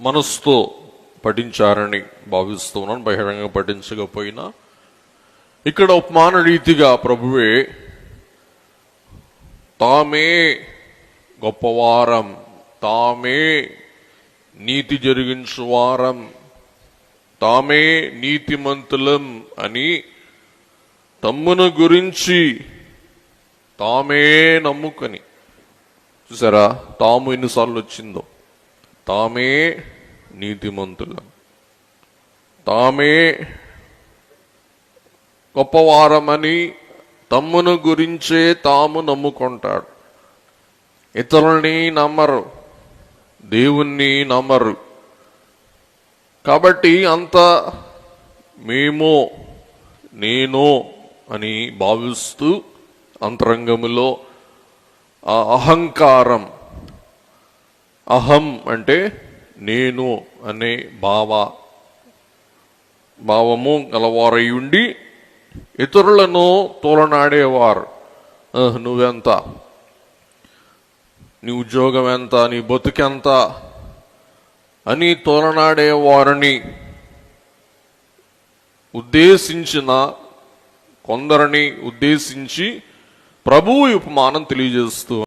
మనస్తో పఠించారని భావిస్తున్నాను బహిరంగ పఠించకపోయినా ఇక్కడ ఉపమాన రీతిగా ప్రభువే తామే గొప్పవారం తామే నీతి జరిగించువారం తామే నీతిమంతులం అని తమ్మును గురించి తామే నమ్ముకొని. చూసారా? తాము ఎన్నిసార్లు వచ్చిందో? తామే నీతిమంతులం. తామే గొప్పవారమని తమ్మును గురించే తాము నమ్ముకుంటాడు. ఇతరుల్ని నమ్మరు దేవుణ్ణి నమ్మరు. కాబట్టి అంత మేము నేను అని భావిస్తూ అంతరంగములో ఆ అహంకారం అహం అంటే నేను అనే భావ. భావము గలవారై ఉండి ఇతరులను తోలనాడేవారు. "ఆహ్, నువ్వెంత? నీ ఉద్యోగం ఎంత నీ బతుకెంత? అని తోలనాడేవారిని ఉద్దేశించిన కొందరిని ఉద్దేశించి ప్రభువు ఉపమానం తెలియజేస్తూ